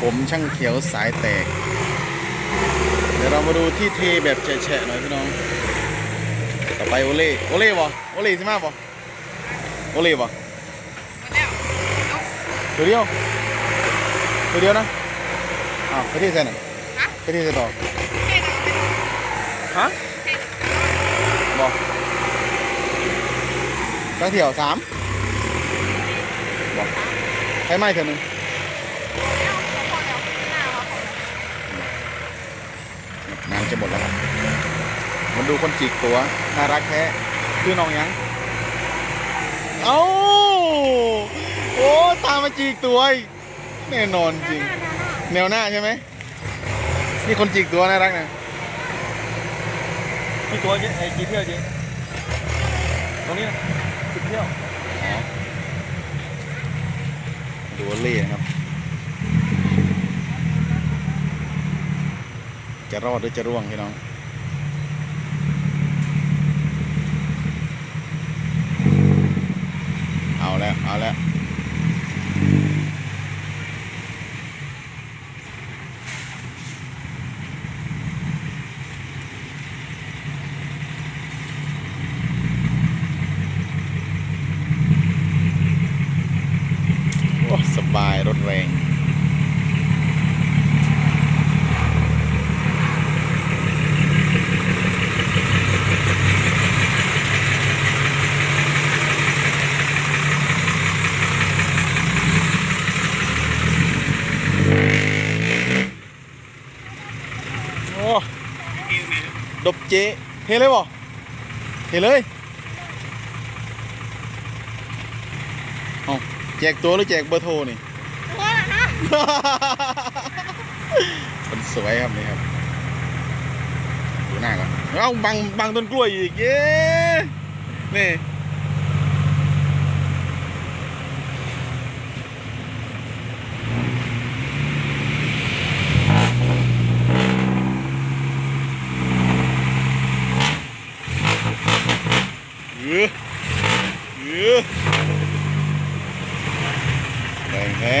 ผมช่างเขียวสายแตก เดี๋ยวเรามาดูที่เทแบบแฉะๆหน่อยพี่น้อง ต่อไปโอเล่ โอเล่บ่โอเล่สิมาบ่โอเล่บ่หมดแล้วยกตัวเดียว ตัวเดียวนะ อ้าวไปที่เส้นอะฮะไปที่เส้นต่อเท่นะเป็นฮะเท่บ่ตั้งเที่ยวสามบ่ใช้ไม้เท่านึง แล้วพอแล้วหน้าว่าพอแล้ว งาน จะหมดแล้วครับมันดูคนจิกตัวน่ารักแท้ชื่อน้องยังเอ้าโอ้ตามมาจิกตัวอีกแน่นอนจริง แนวหน้าใช่ไหมนี่คนจิกตัวน่ารักนะกี่ตัวเจ๊ไอ้กี่เที่ยวเจ๊ตรงนี้นะสิบเที่ยวดูวอลเล่นะครับ จะรอดหรือจะร่วงพี่น้องเอาแล้วเอาแล้วโอ้สบายรถแรง โอ้ดบเจเทเลยบ่เทเลยเอาแจกตัวหรือแจกเบอร์โทรนี่ตัวละนะมันสวยครับนี่ครับดูหน้าก่อนเอ้าบังบังต้นกล้วยอีกเย้นี่เออเออแรงแท้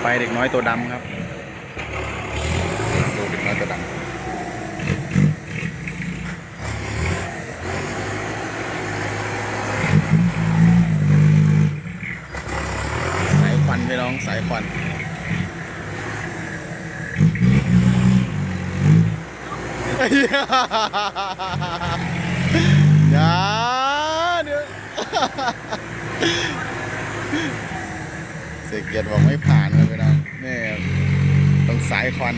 ไป เด็กน้อยตัวดำครับดูเด็กน้อยตัวดำสายควันพี่น้องสายควันอย่าเดี๋ยวเสกเกียรติบอกไม่ผ่านเลยพี่ นี่ต้องสายควัน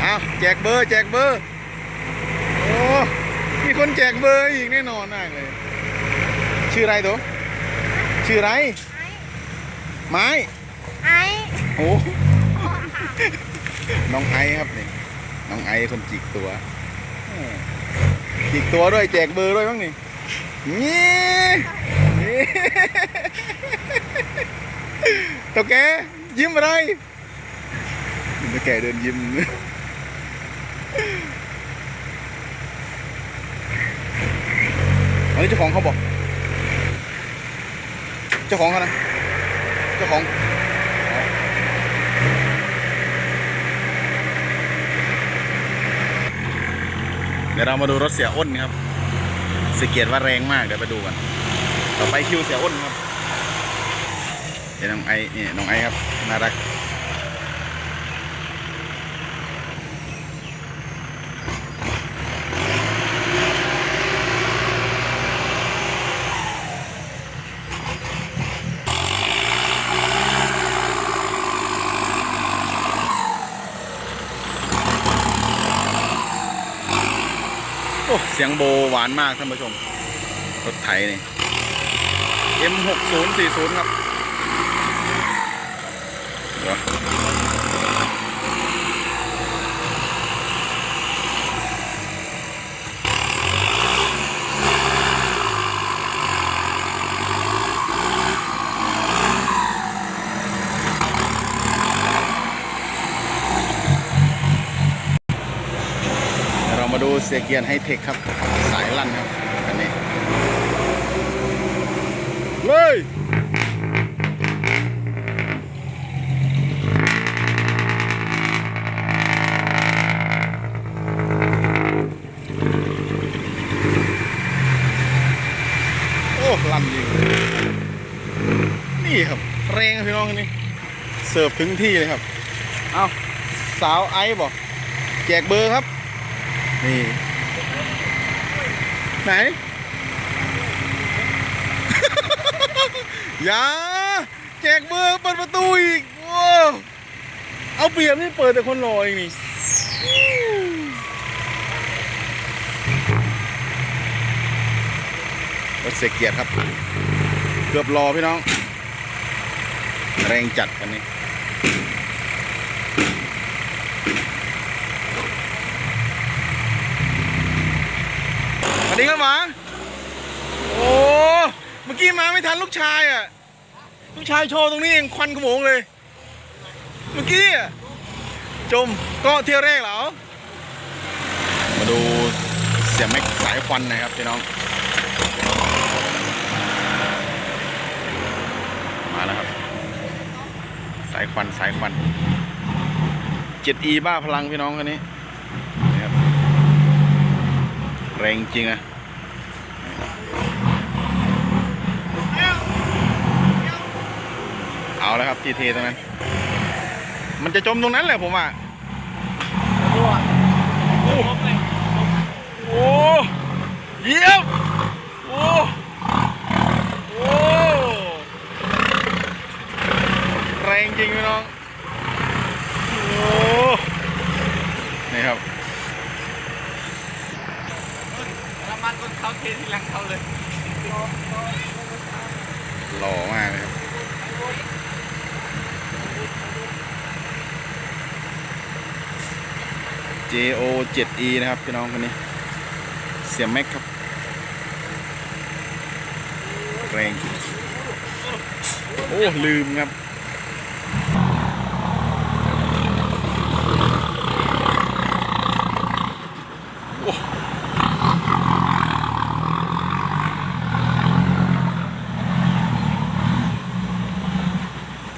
เอาแจกเบอร์แจกเบอร์ โอ้ มีคนแจกเบอร์อีกแน่นอนมากเลย ชื่ออะไรตัวชื่ออะไร ไม้ ไอ้โอ้ น้องไอครับนี่ น้องไอคนจิกตัวเออจิกตัวด้วยแจกเบอร์ด้วยบ้างนี่นี่นี่ตัวแกยิ้มอะไรตัวแกเดินยิ้ม อันนี้เจ้าของเขาบอก เจ้าของเขานะ เจ้าของเดี๋ยวเรามาดูรถเสียอ้นครับสเกียรติว่าแรงมากเดี๋ยวไปดูกัน ต่อไปคิวเสียอ้นครับเดี๋ยวน้องไอ้นี่น้องไอ้ครับน่ารัก เสียงโบหวานมากท่านผู้ชม รถไถนี่ M6040 ครับเดี๋ยวเดี๋ยวเรามาดูเสียเกียร์ไฮเทคครับ สายลั่นครับอันนี้เลยโอ้ลั่นจริงนี่ครับแรงครับพี่น้องคนนี้เสิร์ฟถึงที่เลยครับ เอาสาวไอซ์บอกแจกเบอร์ครับ นี่ ไหน อย่าแจกเบอร์เปิดประตูอีกโอ้เอาเปรียบนี่เปิดแต่คนรอเองนี่รถเสกเกียรติครับ เกือบรอพี่น้อง แรงจัดกันนี้ สวัสดีครับหมาโอ้เมื่อกี้มาไม่ทันลูกชายอะ ลูกชายโชว์ตรงนี้เองควันขโมงเลย เมื่อกี้อะจมก็เที่ยวแรกเหรอ มาดูเสียงแม็กสายควันนะครับพี่น้อง มาแล้วครับ สายควันสายควัน 7E บ้าพลังพี่น้องคนนี้นี่ครับแรงจริงอะ เอาแล้วครับทีเทตรงนั้น มันจะจมตรงนั้นแหละผมอะโอ้โอ้เยี่ยมโอ้โอ้แรงจริงพี่น้อง โอ้นี่ครับน้ำมันคนเขาเททีหลังเขาเลยหล่อมากเลยครับ JO 7E นะครับพี่น้องคนนี้ เสียงแม็กครับ แรงจริงโอ้ ลืมครับโอ้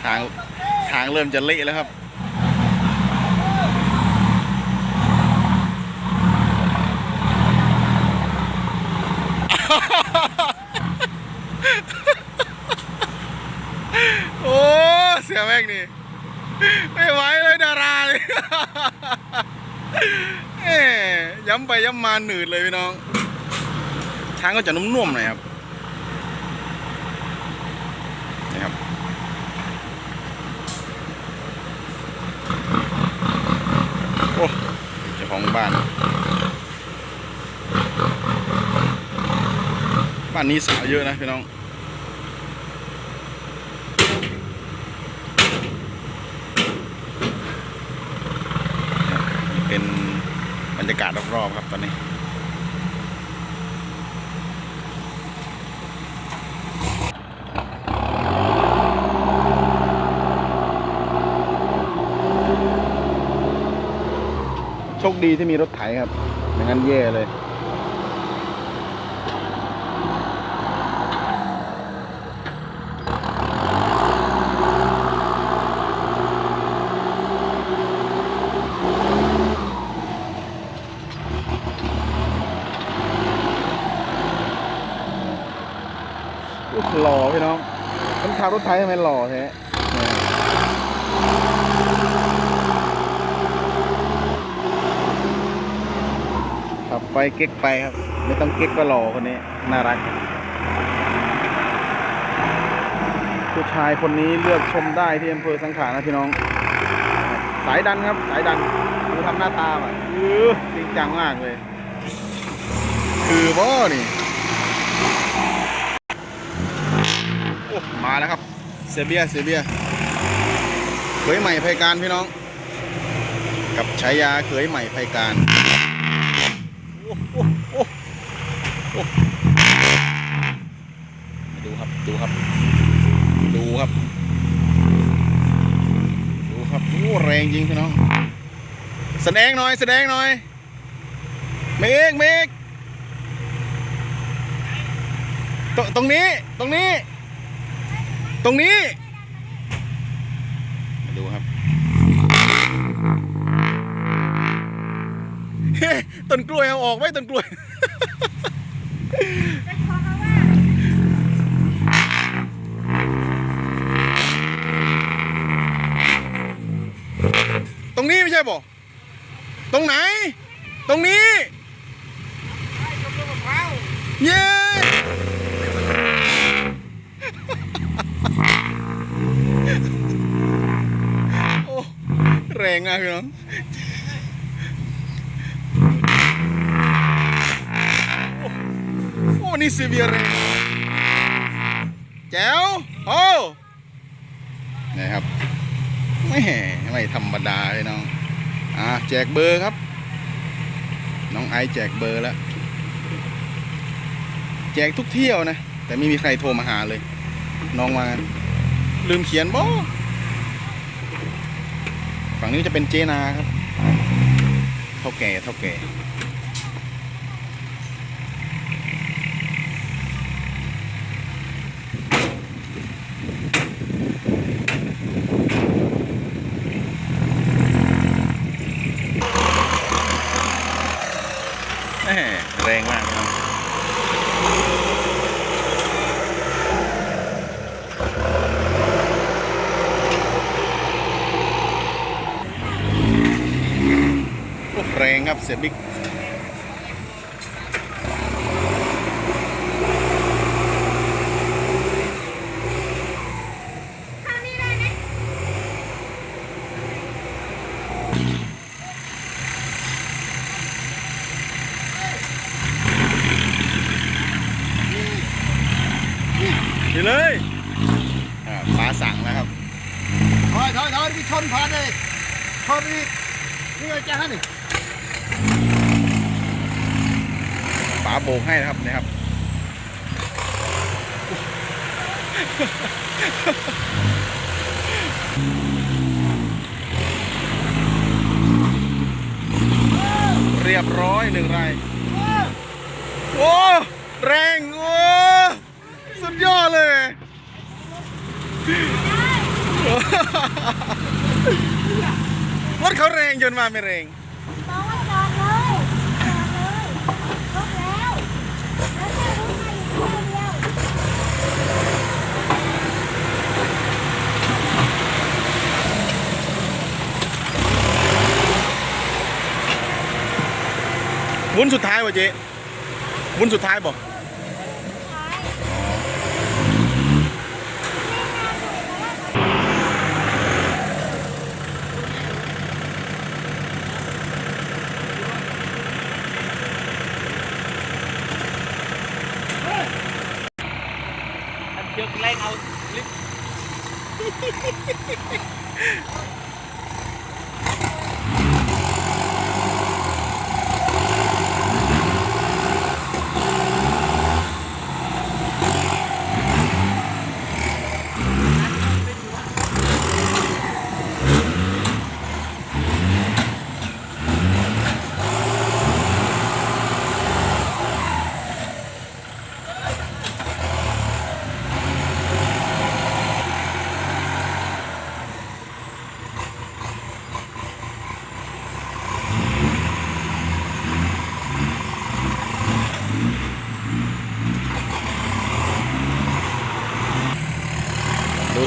ทาง ทางเริ่มจะเละแล้วครับ โอ้เสียแม่งนี่ ไม่ไหวเลยดาราเลยเอ้ย้ำไปย้ำมาหนืดเลยพี่น้อง ช้างก็จะนุ่มๆหน่อยครับนี่ครับโอ้เจ้าของบ้าน บ้านนี้สาวเยอะนะพี่น้อง เป็นบรรยากาศรอบๆครับตอนนี้ โชคดีที่มีรถไถครับไม่งั้นแย่เลย หล่อพี่น้องคนขับ รถไถทำไมหล่อแท้ขับไปเก๊กไปครับ ไม่ต้องเก๊กก็หล่อคนนี้ น่ารัก ผู้ชายคนนี้เลือกชมได้ที่อำเภอสังขารนะพี่น้อง สายดันครับ สายดันดูทำหน้าตาอะเออจริงจังมากเลย คือบ่นี่โอ้ มาแล้วครับ เซเบียเซเบียเขยใหม่ไพการพี่น้อง กับฉายาเขยใหม่ไพการโอ้โอ้โอ้โอ้ดูครับดูครับ ดูครับ ดูครับโอ้แรงจริงพี่น้อง แสดงหน่อยแสดงหน่อย เมกเมกตรงนี้ตรงนี้ ตรงนี้ มาดูครับเฮ้ต้นกล้วยเอาออกไหมต้นกล้วยเป็นเพราะว่าตรงนี้ไม่ใช่ป่ะตรงไหน ตรงนี้ เย้ โอ้ แรงมากพี่น้องโอ้โอ้นี่ซีเบียแรงแจ๋วโอ้นี่ครับไม่ไม่ธรรมดาเลยน้องอ่าแจกเบอร์ครับ น้องไอซ์แจกเบอร์แล้ว แจกทุกเที่ยวนะ แต่ไม่มีใครโทรมาหาเลย น้องมาลืมเขียนบ่ ฝั่งนี้จะเป็นเจนาครับเท่าแก่เท่าแก่แรงมากครับ แรงครับเสียบิ๊กอยู่เลยอ่าฟ้าสั่งนะครับ ถอยถอยถอยพี่ชนผ่านเลยชนอีกนี่ไงจ้านี่ ป๋าโบกให้นะครับนะครับเรียบร้อยหนึ่งรายโอ้แรงโอ้สุดยอดเลย รถเขาแรงจนมาไม่แรง บอกว่าจอดเลยจอดเลยรถแล้ว แล้วแม่รู้ไหมอยู่คนเดียว วุ้นสุดท้ายวะเจ๊วุ้นสุดท้ายบอก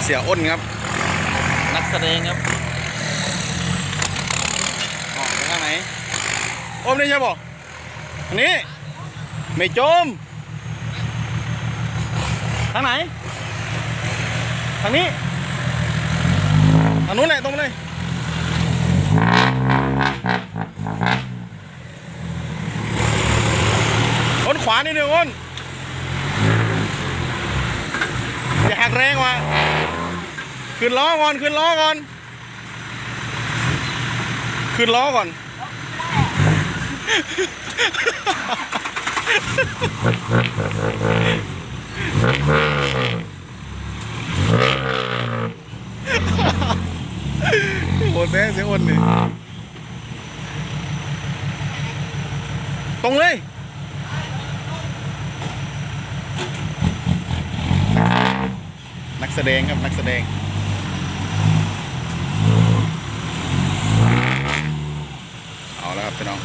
เสียอ้นครับ นักแสดงครับออกไปทางไหนอมนี่ใช่บอกอันนี้ ไม่จม ทางไหน ทางนี้ทางนู้นแหละตรงไปเลยอ้นขวานิดนึงอ้นอย่าหัก แรงว่ะขึ้นล้อก่อนขึ้นล้อก่อนขึ้นล้อก่อน โอ้แท้เสียโอนนี่ตรงเลย นักแสดงครับนักแสดงเอาแล้วครับพี่น้อง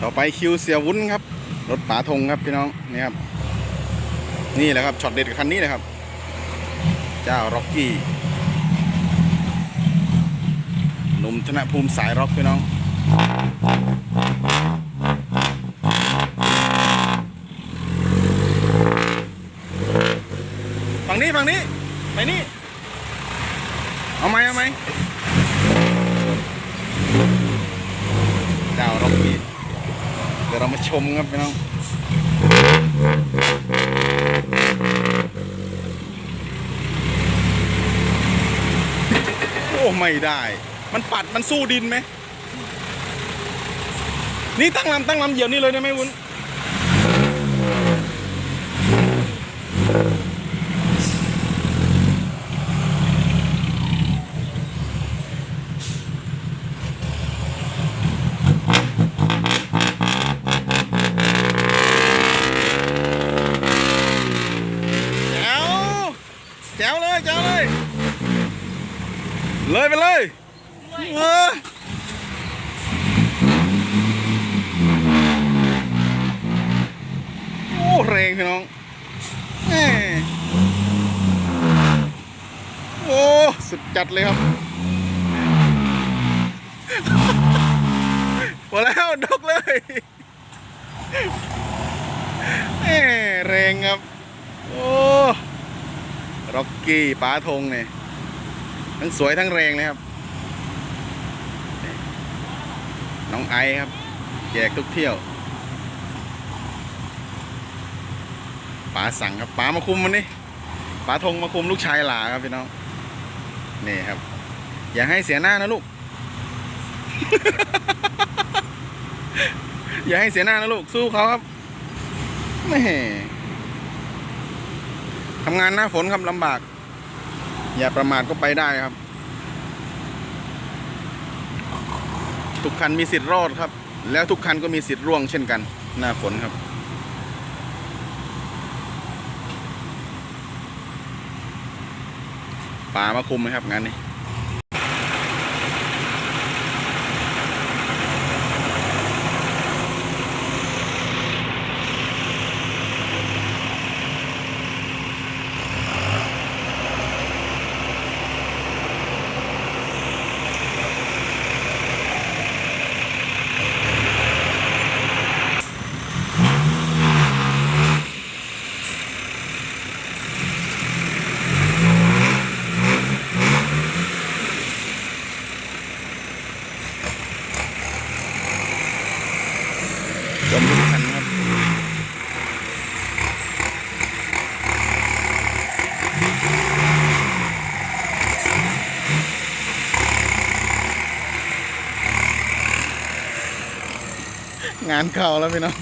ต่อ ไปคิวเสียวุ้นครับ รถป๋าธงครับพี่น้องนี่ครับนี่แหละครับช็อตเด็ดคันนี้นะครับ เจ้าร็อกกี้หนุ่มธนภูมิสายร็อกพี่น้องฝั่งนี้ฝั่งนี้ไปนี่เอาไหมเอาไหมเจ้าร็อกกี้ ดี๋ยวเรามาชมครับพี่น้องโอ้ไม่ได้ มันปัดมันสู้ดินไหมนี่ตั้งลำตั้งลำเหยียบนี่เลยได้ไหมวุ้น แจ๋ว แจ๋วเลยแจ๋วเลย เลยไปเลยเออโอ้แรงพี่น้องโอ้สุดจัดเลยครับพอแล้วดกเลยแรงครับ โอ้ ร็อกกี้ป้าธงเนี่ยทั้งสวยทั้งแรงเลยครับ น้องไอครับ แจกทุกเที่ยวป๋าสั่งครับป๋ามาคุมมันนี่ป๋าธงมาคุมลูกชายหลาครับพี่น้องนี่ครับ อย่าให้เสียหน้านะลูก อย่าให้เสียหน้านะลูกสู้เขาครับแม่ ทำงานหน้าฝนครับลำบาก อย่าประมาทก็ไปได้ครับ ทุกคันมีสิทธิ์รอดครับ แล้วทุกคันก็มีสิทธิ์ร่วงเช่นกัน หน้าฝนครับป่ามาคุมไหมครับงานนี้านเก่าแล้วพี่น้อง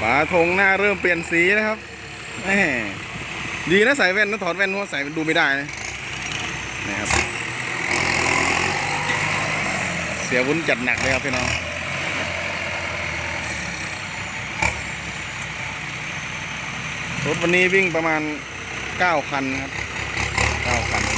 ฝาธงหน้าเริ่มเปลี่ยนสีนะครับแหมดีนะใส่แว่นนะถอดแว่นเพราะใส่ดูไม่ได้นะครับ เสียวุ้นจัดหนักเลยครับพี่น้องรถวันนี้วิ่งประมาณ 9 คันครับ 9 คัน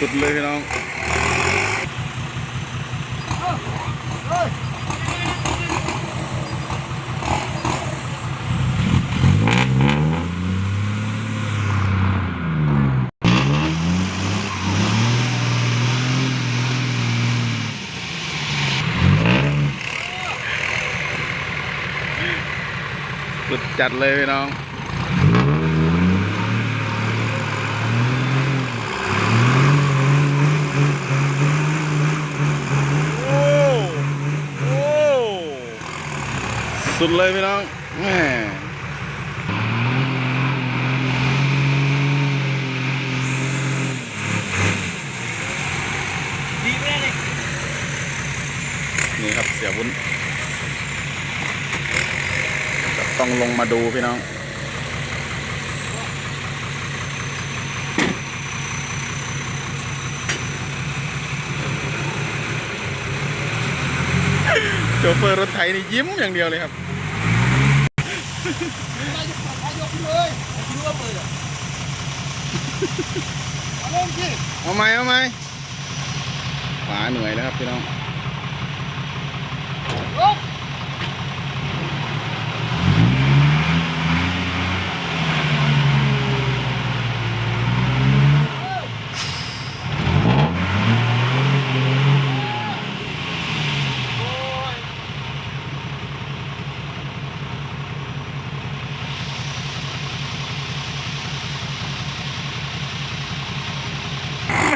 สุดเลยพี่น้องสุดจัดเลยพี่น้อง สุดเลยพี่น้องแม่ดีไม่ได้เลยนี่ครับเสียวุ้นต้องลงมาดูพี่น้องโชเฟอร์รถไถนี่ยิ้มอย่างเดียวเลยครับ นายกนายกเลยคิดว่าเปิดอะเอาลงสิเอาไหมเอาไหมป๋าเหนื่อยแล้วครับพี่น้อง ลง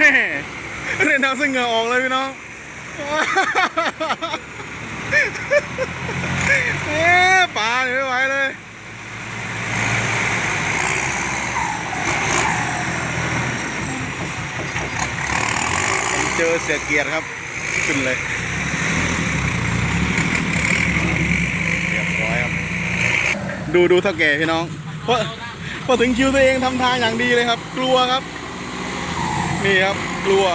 แม่ เล่นน้ำเงเหงื่อออกเลยพี่น้องเอ๊ะป๋าไม่ไหวเลยเจอเสียเกียรติครับ ขึ้นเลยเรียบร้อยครับ ดูดูเท่าแก่พี่น้องพอพอถึงคิวตัวเองทำทางอย่างดีเลยครับ กลัวครับ นี่ครับกลัว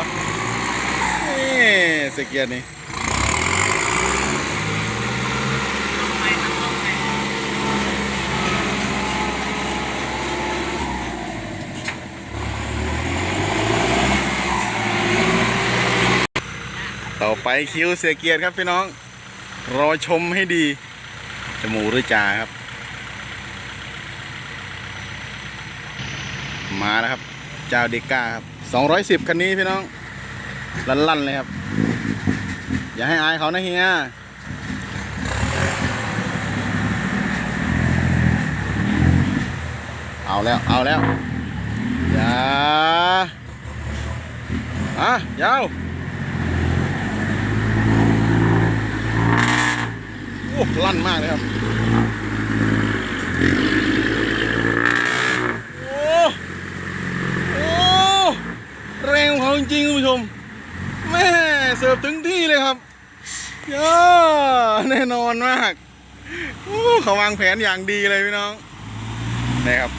สเกียรตินี่ต่อไปคิวเสียเกียรติครับพี่น้อง รอชมให้ดี จมูกหรือจ่าครับ มาแล้วครับ เจ้าเดก้าครับ 210 คันนี้พี่น้อง ลั่นๆเลยครับ อย่าให้อายเขานะเฮียเอาแล้ว เอาแล้ว อย่าอะยาวโอ้ลั่นมากเลยครับ โอ้ โอ้ แรงของเขาจริงๆคุณผู้ชม แม่ เสิร์ฟถึงที่เลยครับย่าแน่นอนมากเขาวางแผนอย่างดีเลยพี่น้องนี่ครับ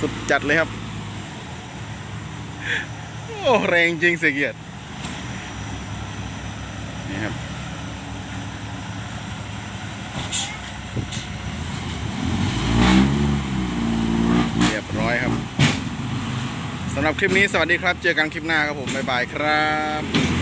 สุดจัดเลยครับ โอ้แรงจริงเสียเกียรตินี่ครับเรียบร้อยครับ สำหรับคลิปนี้สวัสดีครับ เจอกันคลิปหน้าครับผม บ๊ายบายครับ